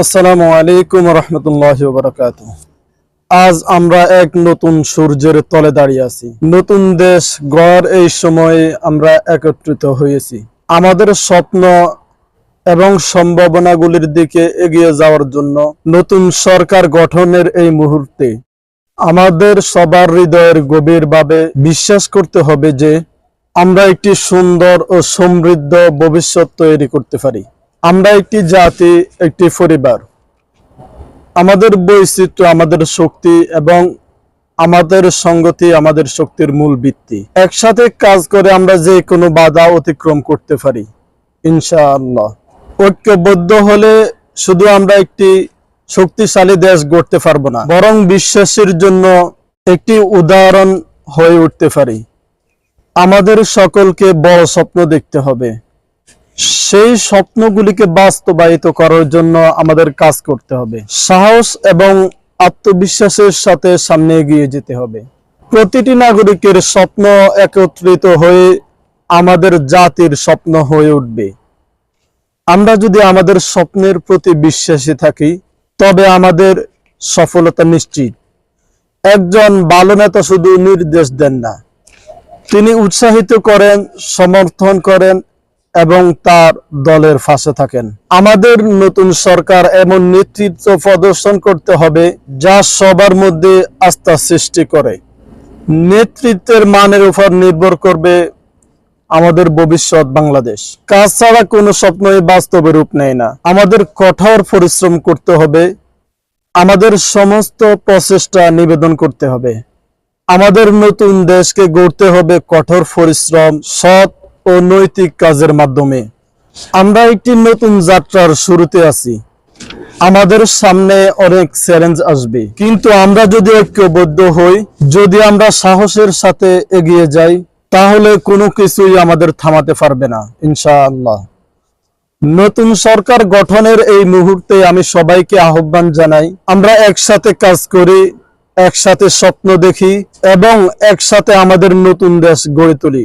আসসালামু আলাইকুম রহমতুল্লাহ আজ আমরা এক নতুন সূর্যের তলে দাঁড়িয়ে আছি। নতুন দেশ গড় এই সময়ে আমরা একত্রিত হয়েছি। আমাদের স্বপ্ন এবং সম্ভাবনাগুলির দিকে এগিয়ে যাওয়ার জন্য নতুন সরকার গঠনের এই মুহূর্তে আমাদের সবার হৃদয়ের গভীরভাবে বিশ্বাস করতে হবে যে আমরা একটি সুন্দর ও সমৃদ্ধ ভবিষ্যৎ তৈরি করতে পারি। আমরা একটি জাতি, একটি পরিবার। আমাদের বৈচিত্র্য, আমাদের শক্তি এবং আমাদের সঙ্গতি আমাদের শক্তির মূল ভিত্তি। একসাথে কাজ করে আমরা যে কোনো বাধা অতিক্রম করতে পারি, ইনশাআল্লাহ। ঐক্যবদ্ধ হলে শুধু আমরা একটি শক্তিশালী দেশ গড়তে পারব না, বরং বিশ্বাসের জন্য একটি উদাহরণ হয়ে উঠতে পারি। আমাদের সকলকে বড় স্বপ্ন দেখতে হবে। সেই স্বপ্নগুলিকে বাস্তবায়িত করার জন্য আমাদের কাজ করতে হবে। সাহস এবং আত্মবিশ্বাসের সাথে সামনে এগিয়ে যেতে হবে। প্রতিটি নাগরিকের স্বপ্ন একত্রিত হয়ে আমাদের জাতির স্বপ্ন হয়ে উঠবে। আমরা যদি আমাদের স্বপ্নের প্রতি বিশ্বাসী থাকি, তবে আমাদের সফলতা নিশ্চিত। একজন ভালো নেতা শুধু নির্দেশ দেন না, তিনি উৎসাহিত করেন, সমর্থন করেন এবং তার দলের ফাঁসে থাকেন। আমাদের নতুন সরকার এমন নেতৃত্ব প্রদর্শন করতে হবে যা সবার মধ্যে আস্থা সৃষ্টি করে। নেতৃত্বের মানের উপর নির্ভর করবে আমাদের ভবিষ্যৎ বাংলাদেশ। কাজ ছাড়া কোনো স্বপ্নই বাস্তবে রূপ নেয় না। আমাদের কঠোর পরিশ্রম করতে হবে। আমাদের সমস্ত প্রচেষ্টা নিবেদন করতে হবে। আমাদের নতুন দেশকে গড়তে হবে কঠোর পরিশ্রম, সৎ ও নৈতিক কাজের মাধ্যমে। আমরা একটি নতুন যাত্রার শুরুতে আছি। আমাদের সামনে অনেক চ্যালেঞ্জ আসবে। কিন্তু আমরা যদি ঐক্যবদ্ধ হই, যদি আমরা সাহসের সাথে এগিয়ে যাই, তাহলে কোনো কিছুই আমাদের থামাতে পারবে না, ইনশাআল্লাহ। নতুন সরকার গঠনের এই মুহূর্তে আমি সবাইকে আহ্বান জানাই, আমরা একসাথে কাজ করি, একসাথে স্বপ্ন দেখি এবং একসাথে আমাদের নতুন দেশ গড়ে তুলি।